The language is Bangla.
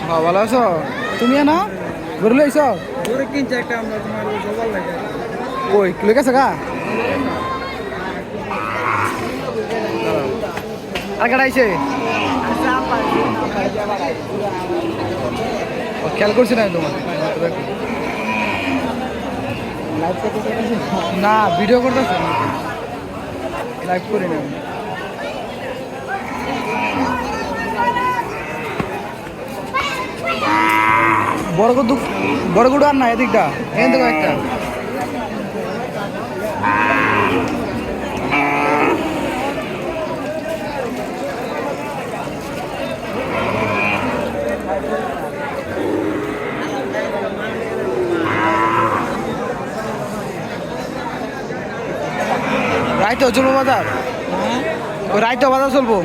হ্যাঁ ভালো আছো? তুমি না গরু লইছ গরু কিনছে একটা আমরা তোমার জবাল লাগে কই গা আর কাটাইছে খেয়াল করছি না তোমার না ভিডিও করতেছে লাইভ করি না বড় গরু বড় গরু আর না এদিকটা। এখান থেকে একটা। রাইতো চলবো বাজার? ওই রাইতো বাজার চলবো?